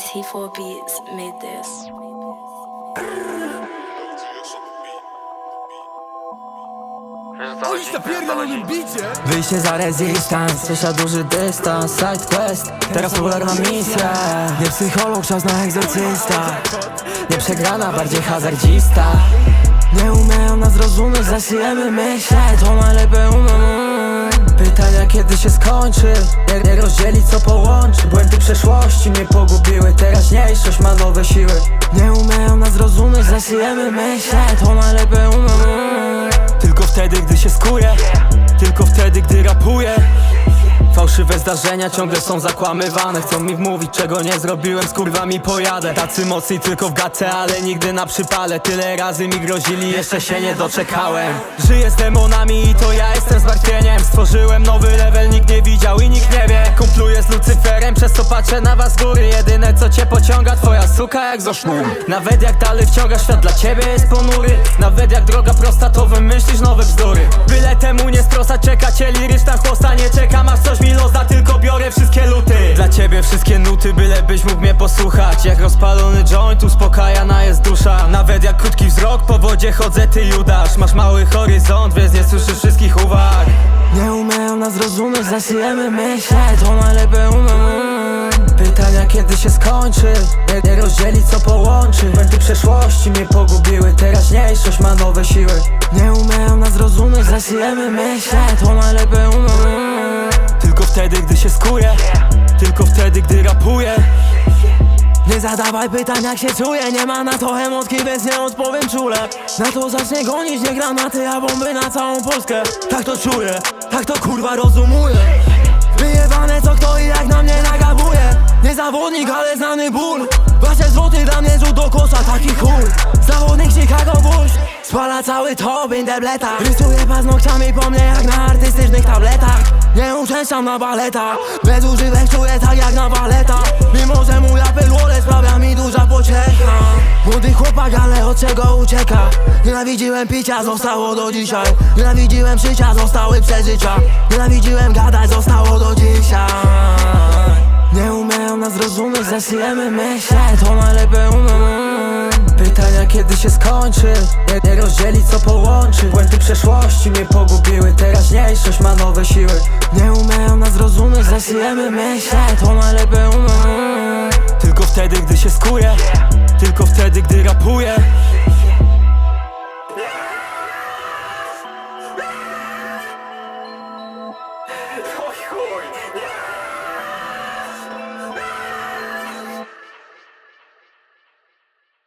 T4 Beats made this. Oni na pierdolonym bicie. Wyjście za rezystans, słysza duży dystans Side quest, teraz popularna misja. Nie psycholog, czas na egzorcysta. Nie przegrana, bardziej hazardzista. Nie umieją nas rozumieć, zaczniemy myśleć To najlepiej umiem Pytania kiedy się skończy? Nie, nie rozdzielić co połączy? Błędy przeszłości mnie pogubiły Teraźniejszość ma nowe siły. Nie umieją nas rozumieć, zaczniemy myśleć To najlepiej umiem. Tylko wtedy gdy się skuję. Tylko wtedy gdy rapuję. Fałszywe zdarzenia ciągle są zakłamywane. Chcą mi wmówić czego nie zrobiłem. Z kurwami pojadę. Tacy mocni tylko w gace, ale nigdy na przypale. Tyle razy mi grozili, jeszcze się nie doczekałem. Żyję z demonami i to ja jestem zmartwieniem. Stworzyłem nowy level, nikt nie widział patrzę na was z góry Jedyne co cię pociąga, twoja suka jak za Nawet jak dalej wciąga świat dla ciebie jest ponury. Nawet jak droga prosta, to wymyślisz nowe bzdury. Byle temu nie sprostać, czeka cię liryczna chłosta Nie czekam aż coś mi los da, tylko biorę wszystkie luty. Dla ciebie wszystkie nuty, byle byś mógł mnie posłuchać. Jak rozpalony joint, uspokajana jest dusza. Nawet jak krótki wzrok, po wodzie chodzę ty Judasz. Masz mały horyzont, więc nie słyszysz wszystkich uwag. Nie umieją nas rozumieć, zaczniemy myśleć To najlepiej umiem Pytania kiedy się skończy? Nie, nie rozdzielić co połączy. Błędy przeszłości mnie pogubiły Teraźniejszość ma nowe siły. Nie umieją nas rozumieć, zaczniemy myśleć. To najlepiej umiem. Tylko wtedy gdy się skuję. Tylko wtedy gdy rapuję. Nie zadawaj pytań jak się czuję. Nie ma na to emotki, więc nie odpowiem czule. Na to zacznie gonić, nie granaty, a bomby na całą Polskę. Tak to czuję, tak to kurwa rozumuję Wyjebane co kto i jak na mnie nagabuje. Nie zawodnik, ale znany ból. Wasze złoty dla mnie rzut do kosza, taki chuj Zawodnik Chicago Bulls. Spala cały top in debleta Rysuje paznokciami po mnie jak na artystycznych tabletach. Nie uczęszczam na baletach Bez używek czuję tak jak na baletach Mimo, że mój apel sprawia mi duża pociecha czego ucieka? Nienawidziłem picia, zostało do dzisiaj. Nienawidziłem życia, zostały przeżycia. Nienawidziłem gadać, zostało do dzisiaj. Nie umieją nas rozumieć, zaczniemy myśleć. To najlepiej umiem. Pytania kiedy się skończy? Nie, nie rozdzielić co połączy? Błędy przeszłości mnie pogubiły Teraźniejszość ma nowe siły. Nie umieją nas rozumieć, zaczniemy myśleć. To najlepiej umiem. Tylko wtedy gdy się skuję tylko wtedy, gdy rapuję. Oj chuj, nie